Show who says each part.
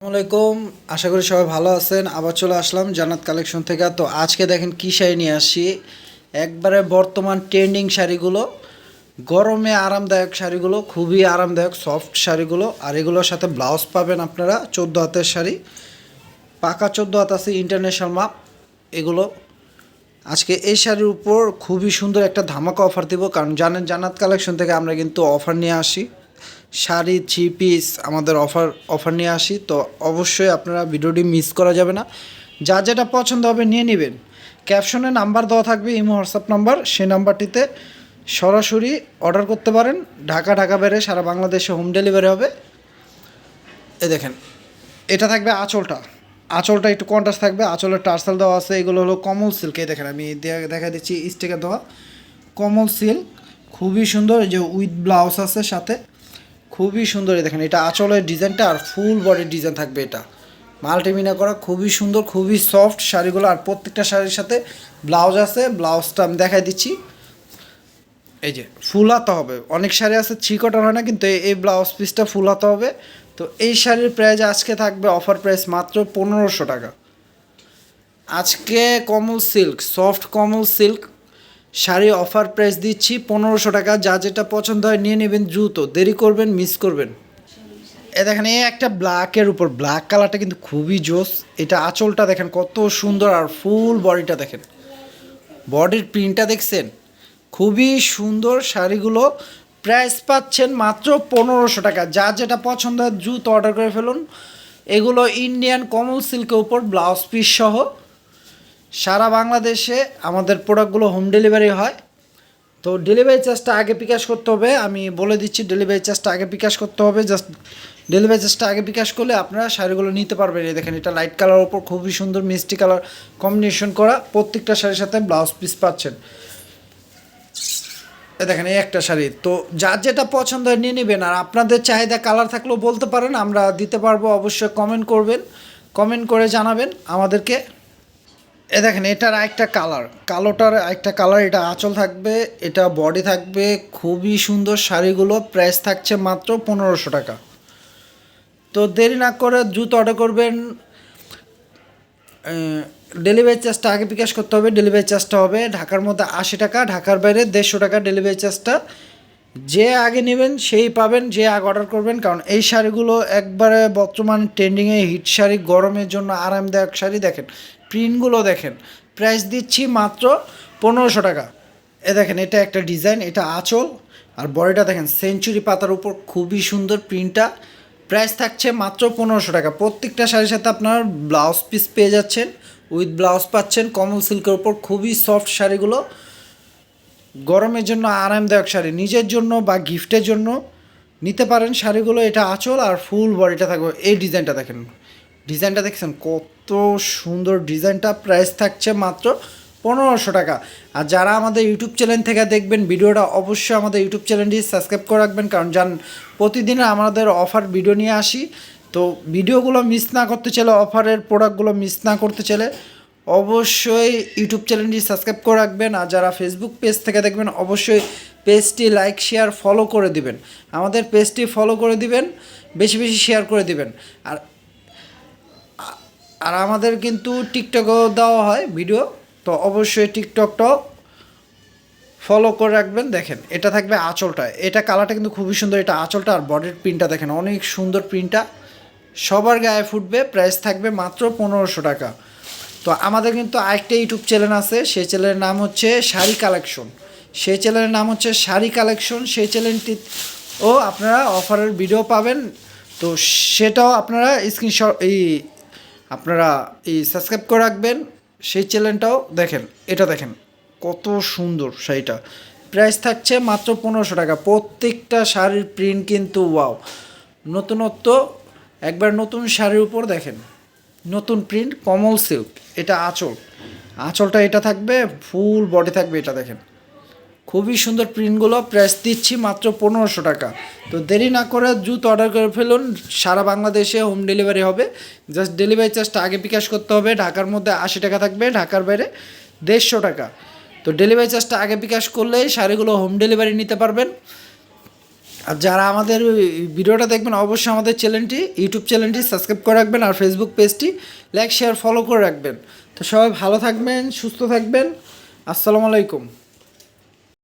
Speaker 1: আসসালামাইকুম আশা করি সবাই ভালো আছেন। আবার চলে আসলাম জান্নাত কালেকশন থেকে। তো আজকে দেখেন কী শাড়ি নিয়ে আসছি। একবারে বর্তমান ট্রেন্ডিং শাড়িগুলো, গরমে আরামদায়ক শাড়িগুলো, খুবই আরামদায়ক, সফট শাড়িগুলো। আর এগুলোর সাথে ব্লাউজ পাবেন আপনারা, চোদ্দ হাতের শাড়ি। পাকা চোদ্দ হাত আছে ইন্টারন্যাশনাল মাপ। এগুলো। আজকে এই শাড়ির উপর খুবই সুন্দর একটা ধামাকা অফার দিব। কারণ জানেন, জান্নাত কালেকশন থেকে আমরা কিন্তু অফার নিয়ে আসি। শাড়ি থ্রি পিস আমাদের অফার অফার নিয়ে আসি। তো অবশ্যই আপনারা ভিডিওটি মিস করা যাবে না। যা যেটা পছন্দ হবে নিয়ে নেবেন। ক্যাপশনে নাম্বার দেওয়া থাকবে, ইমো, হোয়াটসঅ্যাপ নাম্বার সেই নাম্বারটিতে সরাসরি অর্ডার করতে পারেন। ঢাকা ঢাকা বেড়ে সারা বাংলাদেশে হোম ডেলিভারি হবে। এ দেখেন, এটা থাকবে আঁচলটা। আঁচলটা একটু কন্ট্রাস্ট থাকবে। আঁচলের টার্সেল দেওয়া আছে, এগুলো হলো কমল সিল্ক এই দেখেন, আমি দেখা দিচ্ছি স্টিকার দেওয়া। কমল সিল্ক খুবই সুন্দর। যে উইথ ব্লাউজ আছে সাথে। খুবই সুন্দর দেখেন, এটা আঁচলের ডিজাইনটা আর ফুল বডির ডিজাইন থাকবে এটা। মাল্টিমিনা করা, খুবই সুন্দর, খুবই সফট শাড়িগুলো, আর প্রত্যেকটা শাড়ির সাথে ব্লাউজ আছে ব্লাউজটা আমি দেখাই দিচ্ছি। এই যে ফুল হাতা হবে। অনেক শাড়ি আছে থ্রি হয় না, কিন্তু এই- ব্লাউজ পিসটা ফুল হাতা হবে। তো এই শাড়ির প্রাইস আজকে থাকবে অফার প্রাইস মাত্র পনেরোশো টাকা। আজকে Kamal silk soft Kamal silk sari offer price দিচ্ছি পনেরোশো টাকা। যা যেটা পছন্দ হয় নিয়ে নেবেন দ্রুত। দেরি করবেন, মিস করবেন। এ দেখেন এই একটা ব্ল্যাকের উপর। ব্ল্যাক কালারটা কিন্তু খুবই জোস। এটা আঁচলটা দেখেন, কত সুন্দর আর ফুল বডিটা দেখেন। বডির প্রিন্টটা দেখছেন? খুবই সুন্দর শাড়িগুলো। প্রাইস পাচ্ছেন মাত্র পনেরোশো টাকা। যা যেটা পছন্দ হয় দ্রুত অর্ডার করে ফেলুন। এগুলো ইন্ডিয়ান কমল সিল্কের উপর ব্লাউজ পিস সহ। সারা বাংলাদেশে আমাদের প্রোডাক্টগুলো হোম ডেলিভারি হয়। তো ডেলিভারি চার্জটা আগে বিকাশ করতে হবে। আমি বলে দিচ্ছি, ডেলিভারি চার্জটা আগে বিকাশ করতে হবে। জাস্ট ডেলিভারি চার্জটা আগে বিকাশ করলে আপনারা শাড়িগুলো নিতে পারবেন। এই দেখেন, এটা লাইট কালার ওপর খুবই সুন্দর মিষ্টি কালার কম্বিনেশন করা। প্রত্যেকটা শাড়ির সাথে ব্লাউজ পিস পাচ্ছেন। এ দেখেন, এই একটা শাড়ি। তো যার যেটা পছন্দ হয় নিয়ে নেবেন। আর আপনাদের চাহিদা কালার থাকলেও বলতে পারেন, আমরা দিতে পারব। অবশ্যই কমেন্ট করবেন। কমেন্ট করে জানাবেন আমাদেরকে। এ দেখেন, এটার একটা কালার কালোটার একটা কালার এটা আঁচল থাকবে, এটা বডি থাকবে, খুবই সুন্দর শাড়িগুলো প্রাইস থাকছে মাত্র পনেরোশো টাকা। তো দেরি না করে দ্রুত অর্ডার করবেন। ডেলিভারি চার্জটা আগে বিকাশ করতে হবে ডেলিভারি চার্জটা হবে ঢাকার মধ্যে আশি টাকা, ঢাকার বাইরে দেড়শো টাকা ডেলিভারি চার্জটা যে আগে নেবেন, সেই পাবেন, যে আগে অর্ডার করবেন, কারণ এই শাড়িগুলো একবারে বর্তমান ট্রেন্ডিংয়ে হিট শাড়ি, গরমের জন্য আরামদায়ক শাড়ি, দেখেন। প্রিন্টগুলো দেখেন। প্রাইস দিচ্ছি মাত্র পনেরোশো টাকা। এ দেখেন, এটা একটা ডিজাইন এটা আঁচল। আর বডিটা দেখেন সেঞ্চুরি পাতার উপর খুবই সুন্দর প্রিন্টটা প্রাইস থাকছে মাত্র পনেরোশো টাকা। প্রত্যেকটা শাড়ির সাথে আপনার ব্লাউজ পিস পেয়ে যাচ্ছেন। উইথ ব্লাউজ পাচ্ছেন, কমল সিল্কের উপর খুবই সফট শাড়িগুলো। গরমের জন্য আরামদায়ক শাড়ি। নিজের জন্য বা গিফটের জন্য নিতে পারেন শাড়িগুলো। এটা আঁচল আর ফুল বডিটা থাকবে। এই ডিজাইনটা দেখেন। ডিজাইনটা দেখছেন? কত সুন্দর ডিজাইনটা প্রাইস থাকছে মাত্র পনেরোশো টাকা। আর যারা আমাদের ইউটিউব চ্যানেল থেকে দেখবেন, ভিডিওটা অবশ্যই আমাদের ইউটিউব চ্যানেলটি সাবস্ক্রাইব করে রাখবেন। কারণ জান, প্রতিদিন আমাদের অফার ভিডিও নিয়ে আসি। তো ভিডিওগুলো মিস না করতে চাইলে অফারের প্রোডাক্টগুলো মিস না করতে চাইলে অবশ্যই ইউটিউব চ্যানেলটি সাবস্ক্রাইব করে রাখবেন। আর যারা ফেসবুক পেজ থেকে দেখবেন, অবশ্যই পেজটি লাইক শেয়ার ফলো করে দিবেন। আমাদের পেজটি ফলো করে দিবেন, বেশি বেশি শেয়ার করে দিবেন। আর আর আমাদের কিন্তু টিকটকও দেওয়া হয় ভিডিও, তো অবশ্যই টিকটকটাও ফলো করে রাখবেন। দেখেন, এটা থাকবে আঁচলটা। এটা কালারটা কিন্তু খুবই সুন্দর। এটা আঁচলটা আর বডির প্রিন্টটা দেখেন, অনেক সুন্দর প্রিন্টটা সবার গায়ে ফুটবে প্রাইস থাকবে মাত্র পনেরোশো টাকা। তো আমাদের কিন্তু আরেকটা ইউটিউব চ্যানেল আছে, সেই চ্যানেলের নাম হচ্ছে শাড়ি কালেকশন সেই চ্যানেলের নাম হচ্ছে শাড়ি কালেকশন সেই চ্যানেলটি ও আপনারা অফারের ভিডিও পাবেন। তো সেটাও আপনারা স্ক্রিনশট এই আপনারা এই সাবস্ক্রাইব করে রাখবেন, সেই চ্যানেলটাও দেখেন, এটা দেখেন, কত সুন্দর শাড়িটা। প্রাইস থাকছে মাত্র পনেরোশো টাকা, প্রত্যেকটা শাড়ির প্রিন্ট কিন্তু ওয়াও নতুনত্ব, একবার নতুন শাড়ির উপর দেখেন, নতুন প্রিন্ট কমল সিল্ক এটা আঁচল। আঁচলটা এটা থাকবে ফুল বডি থাকবে এটা দেখেন। খুবই সুন্দর প্রিন্টগুলো প্রাইস দিচ্ছি মাত্র পনেরোশো টাকা। তো দেরি না করে দ্রুত অর্ডার করে ফেলুন, সারা বাংলাদেশে হোম ডেলিভারি হবে। জাস্ট ডেলিভারি চার্জটা আগে বিকাশ করতে হবে, ঢাকার মধ্যে আশি টাকা থাকবে, ঢাকার বাইরে দেড়শো টাকা। তো ডেলিভারি চার্জটা আগে বিকাশ করলেই শাড়িগুলো হোম ডেলিভারি নিতে পারবেন। আর যারা আমাদের ভিডিওটা দেখবেন, অবশ্যই আমাদের চ্যানেলটি ইউটিউব চ্যানেলটি সাবস্ক্রাইব করে রাখবেন আর ফেসবুক পেজটি লাইক শেয়ার ফলো করে রাখবেন। তো সবাই ভালো থাকবেন, সুস্থ থাকবেন। আসসালামু আলাইকুম।